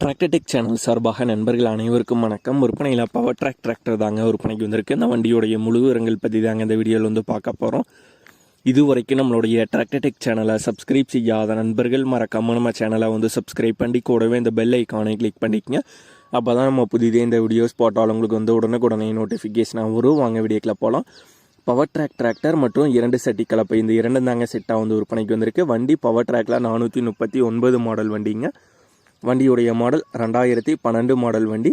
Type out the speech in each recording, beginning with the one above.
Tractor Tech channel சார்பாக நண்பர்கள் அனைவருக்கும் வணக்கம். விற்பனையில் பவர் ட்ராக் டிராக்டர் தாங்க விற்பனைக்கு வந்திருக்கு. இந்த வண்டியோடைய முழு விவரங்கள் பற்றி தாங்க இந்த வீடியோவில் வந்து பார்க்க போகிறோம் இது வரைக்கும் நம்மளுடைய டிராக்டர்டெக் சேனலை சப்ஸ்கிரைப் செய்யாத நண்பர்கள் மறக்காம நம்ம சேனலை வந்து சப்ஸ்கிரைப் பண்ணி கூடவே இந்த பெல் ஐக்கானை கிளிக் பண்ணிக்கங்க. அப்போ தான் நம்ம புதிதே இந்த வீடியோஸ் போட்டால் உங்களுக்கு வந்து உடனுக்குடனே நோட்டிஃபிகேஷனாக வரும். வாங்க வீடியோக்கில் போகலாம் பவர் ட்ராக் டிராக்டர் மற்றும் இரண்டு செட்டி கலப்பை இந்த இரண்டு தாங்க செட்டாக வந்து விற்பனைக்கு வந்திருக்கு. வண்டி பவர் ட்ராக்ல நானூற்றி முப்பத்தி ஒன்பது மாடல் வண்டிங்க. வண்டியுடைய மாடல் ரெண்டாயிரத்தி பன்னெண்டு மாடல் வண்டி.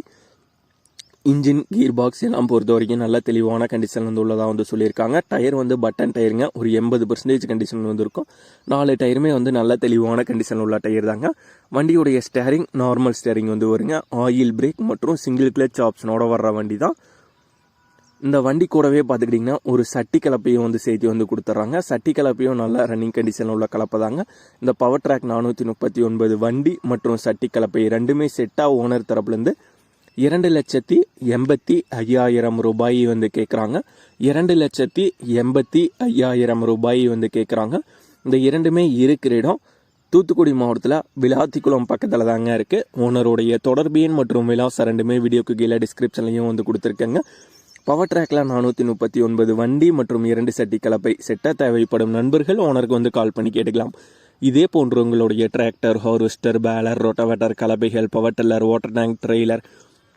இன்ஜின் கீர் பாக்ஸ் எல்லாம் பொறுத்த வரைக்கும் நல்ல தெளிவான கண்டிஷன் வந்து உள்ளதாக வந்து சொல்லியிருக்காங்க. டயர் வந்து பட்டன் டயருங்க ஒரு எண்பது பர்சன்டேஜ் கண்டிஷன் வந்து இருக்கும் நாலு டயருமே வந்து நல்ல தெளிவான கண்டிஷன் உள்ள டயர் தாங்க. வண்டியுடைய ஸ்டேரிங் நார்மல் ஸ்டேரிங் வந்து வருங்க. ஆயில் பிரேக் மற்றும் சிங்கிள் கிளச் ஆப்ஷனோட வர்ற வண்டி தான் இந்த வண்டி கூடவே பார்த்துக்கிட்டிங்கன்னா ஒரு சட்டி கலப்பையும் வந்து சேர்த்து வந்து கொடுத்துட்றாங்க சட்டி கலப்பையும் நல்ல ரன்னிங் கண்டிஷனில் உள்ள கலப்பை தாங்க இந்த பவர் ட்ராக் நானூற்றி முப்பத்தி ஒன்பது வண்டி மற்றும் சட்டி கலப்பை ரெண்டுமே செட்டாக ஓனர் தரப்புலேருந்து இரண்டு லட்சத்தி எண்பத்தி ஐயாயிரம் ரூபாய் வந்து கேட்குறாங்க இரண்டு லட்சத்தி எண்பத்தி ஐயாயிரம் ரூபாய் வந்து கேட்குறாங்க இந்த இரண்டுமே இருக்கிற இடம் தூத்துக்குடி மாவட்டத்தில் விளாத்திக்குளம் பக்கத்தில் தாங்க இருக்குது ஓனருடைய தொடர்பு எண் மற்றும் விலாசம் ரெண்டுமே வீடியோக்கு கீழே டிஸ்கிரிப்ஷன்லையும் வந்து கொடுத்துருக்கேங்க. பவர் ட்ராக்ல நானூற்றி முப்பத்தி ஒன்பது வண்டி மற்றும் இரண்டு சட்டி கலப்பை செட்ட தேவைப்படும் நண்பர்கள் ஓனருக்கு வந்து கால் பண்ணி கேட்டுக்கலாம். இதே போன்று உங்களுடைய tractor harvester baler rotavator கலப்பைகள் power tiller water tank trailer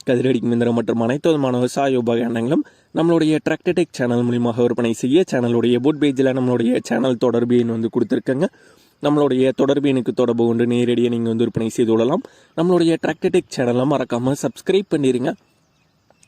கதிரடி மிந்திரம் மற்றும் அனைத்து விதமான விவசாய உபகரணங்களும் நம்மளுடைய டிராக்டர்டெக் சேனல் மூலியமாக விற்பனை செய்ய சேனலுடைய புட் பேஜில் நம்மளுடைய சேனல் தொடர்பு எண் வந்து கொடுத்துருக்கங்க. நம்மளுடைய தொடர்பு எனக்கு தொடர்பு கொண்டு நேரடியாக நீங்கள் வந்து விற்பனை செய்து கொள்ளலாம். நம்மளுடைய டிராக்டர்டெக் சேனலை மறக்காமல் சப்ஸ்கிரைப் பண்ணிடுங்க